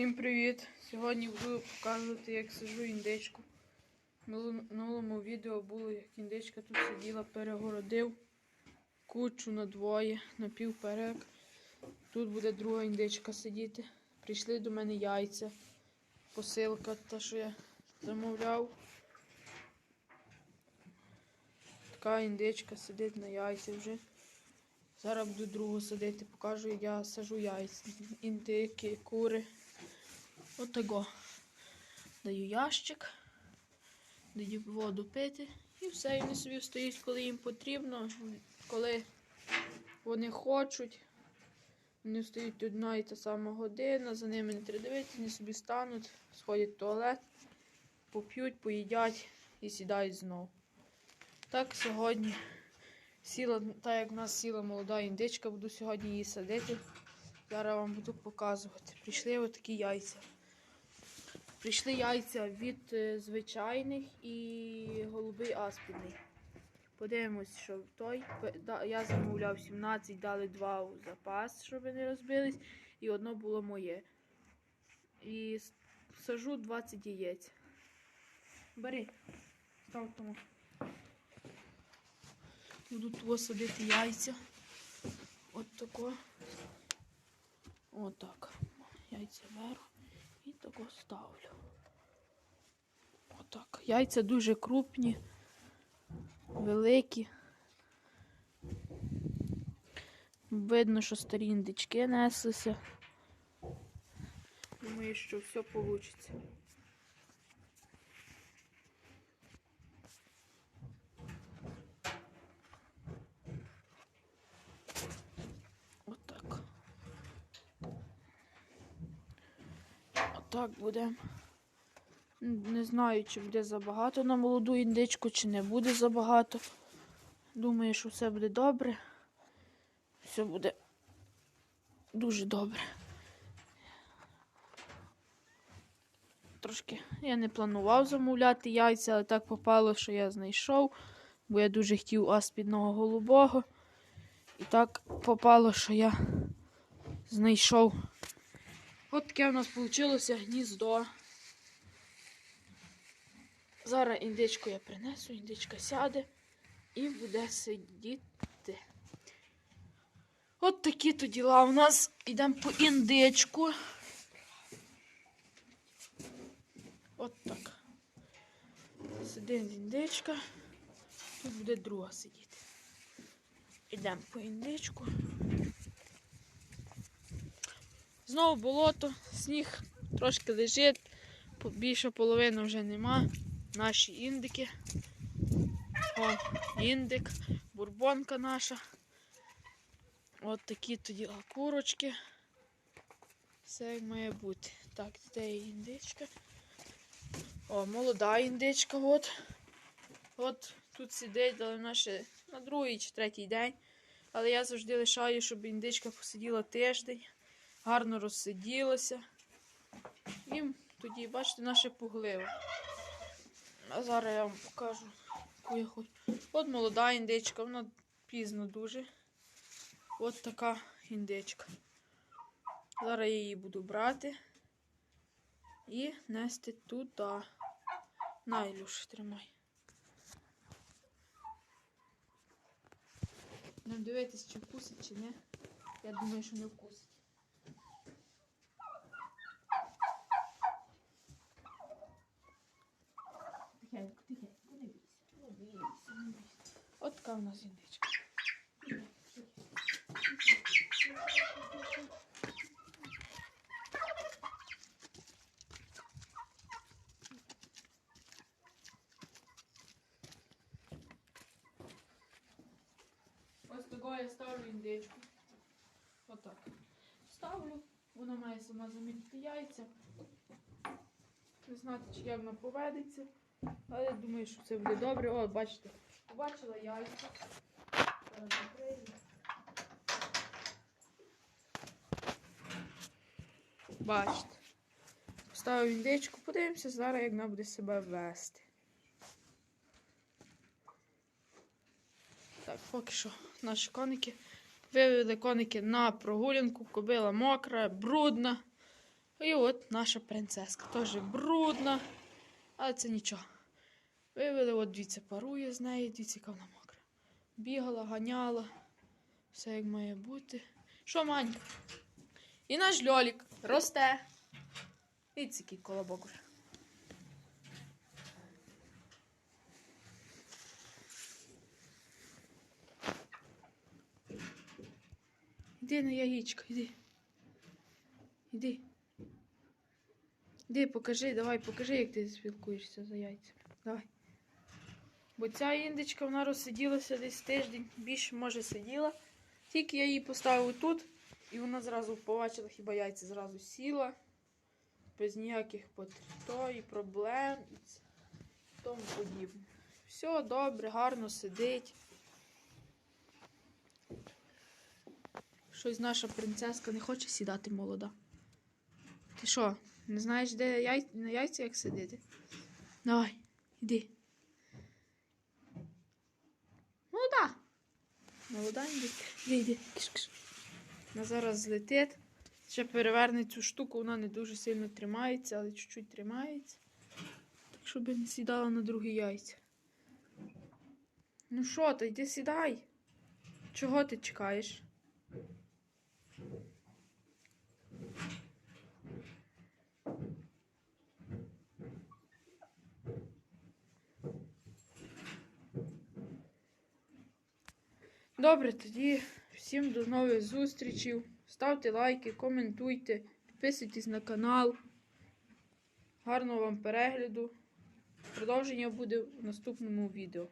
Всім привіт! Сьогодні буду показувати, як сижу індичку. В минулому- відео було, як індичка тут сиділа, перегородив кучу на двоє, напівперек. Тут буде друга індичка сидіти. Прийшли до мене яйця. Посилка, та, що я замовляв. Така індичка сидить на яйця вже. Зараз буду другу садити, покажу, я сажу яйця. Індики, кури. Отаго. Даю ящик, даю воду пити і все, і вони собі встають, коли їм потрібно, коли вони хочуть. Вони встають одна і та сама година, за ними не треба дивитися, вони собі стануть, сходять в туалет, поп'ють, поїдять і сідають знову. Так сьогодні сіла, так як в нас сіла молода індичка, буду сьогодні її садити. Зараз вам буду показувати. Прийшли отакі яйця. Прийшли яйця від е, звичайних і голубий аспідний. Подивимось, що той. Я замовляв 17, дали два у запас, щоб не розбились, і одно було моє. І сажу 20 яєць. Бери, став тому. Буду тут садити яйця. От тако. Отак. Яйця беру тако ставлю. Отак. Яйця дуже крупні, великі. Видно, що старі індички неслися. Думаю, що все вийде. Отак. Отак буде. Не знаю, чи буде забагато на молоду індичку, чи не буде забагато. Думаю, що все буде добре. Все буде дуже добре. Трошки я не планував замовляти яйця, але так попало, що я знайшов, бо я дуже хотів аспідного голубого. І так попало, що я знайшов. От таке у нас вийшло гніздо. Зараз індичку я принесу, індичка сяде і буде сидіти. От такі то діла у нас. Йдемо по індичку. От так. Сидить індичка. Тут буде друга сидіти. Йдемо по індичку. Знову болото, сніг трошки лежить, більше половини вже нема. Наші індики. О, індик, бурбонка наша. От такі тоді курочки. Все має бути. Так, це є індичка. О, молода індичка. От. От тут сидить, але вона ще на другий чи третій день. Але я завжди лишаю, щоб індичка посиділа тиждень, гарно розсиділася. І тоді, бачите, наше пугливо. А зараз я вам покажу, яку я хочу. От молода індичка, вона пізно дуже. От така індичка. Зараз я її буду брати і нести туди. На, Ілюш, тримай. Нам дивитись, чи вкусить, чи ні. Я думаю, що не вкусить. Тихенько, тихенько, не бійся. Не бійся, не бійся. От така у нас індичка. Ось такого я ставлю індичку. Отак. Ставлю. Вона має сама замінити яйця. Не знати, чи як вона поведеться. Але я думаю, що це буде добре. О, бачите, побачила яйця. Зараз закрию. Бачите. Поставив індичку, подивимося зараз, як вона буде себе вести. Так, поки що наші коники. Вивели коники на прогулянку, кобила мокра, брудна. І от наша принцеска. Теж брудна, але це нічого. Вивели, от дивіться, парує з неї, дивіться, яка вона мокра. Бігала, ганяла. Все як має бути. Що, Манька? І наш льолік росте. І який колобок вже. Іди на яєчко, іди. Іди. Іди, покажи, давай, покажи, як ти спілкуєшся за яйцями. Давай. Бо ця індичка вона розсиділася десь тиждень, більше може сиділа. Тільки я її поставив тут, і вона зразу побачила, хіба яйця зразу сіла. Без ніяких потріб проблем і тому подібне. Все добре, гарно сидить. Щось наша принцеска не хоче сідати молода. Ти що, не знаєш, де яй... на яйця як сидіти? Давай, іди. Молода. Молода. Іди, іди. Киш-киш. Вона зараз злетить. Ще переверне цю штуку, вона не дуже сильно тримається, але чуть-чуть тримається. Так, щоб не сідала на другі яйця. Ну що ти, йди сідай. Чого ти чекаєш? Добре, тоді всім до нових зустрічей. Ставте лайки, коментуйте, підписуйтесь на канал. Гарного вам перегляду. Продовження буде в наступному відео.